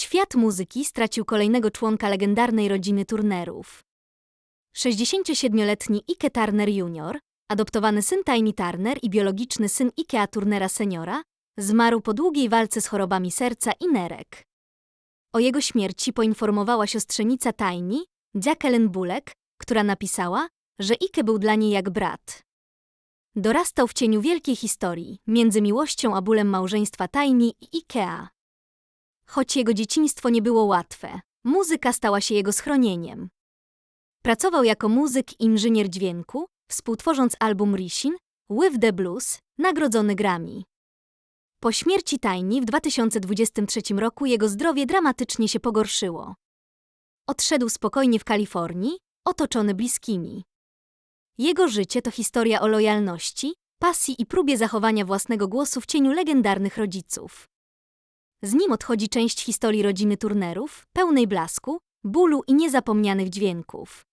Świat muzyki stracił kolejnego członka legendarnej rodziny Turnerów. 67-letni Ike Turner Jr., adoptowany syn Tiny Turner i biologiczny syn Ikea Turnera seniora, zmarł po długiej walce z chorobami serca i nerek. O jego śmierci poinformowała siostrzenica Tiny, Jacqueline Bullock, która napisała, że Ike był dla niej jak brat. Dorastał w cieniu wielkiej historii, między miłością a bólem małżeństwa Tiny i Ikea. Choć jego dzieciństwo nie było łatwe, muzyka stała się jego schronieniem. Pracował jako muzyk i inżynier dźwięku, współtworząc album Rishin, With the Blues, nagrodzony Grammy. Po śmierci Tiny w 2023 roku jego zdrowie dramatycznie się pogorszyło. Odszedł spokojnie w Kalifornii, otoczony bliskimi. Jego życie to historia o lojalności, pasji i próbie zachowania własnego głosu w cieniu legendarnych rodziców. Z nim odchodzi część historii rodziny Turnerów, pełnej blasku, bólu i niezapomnianych dźwięków.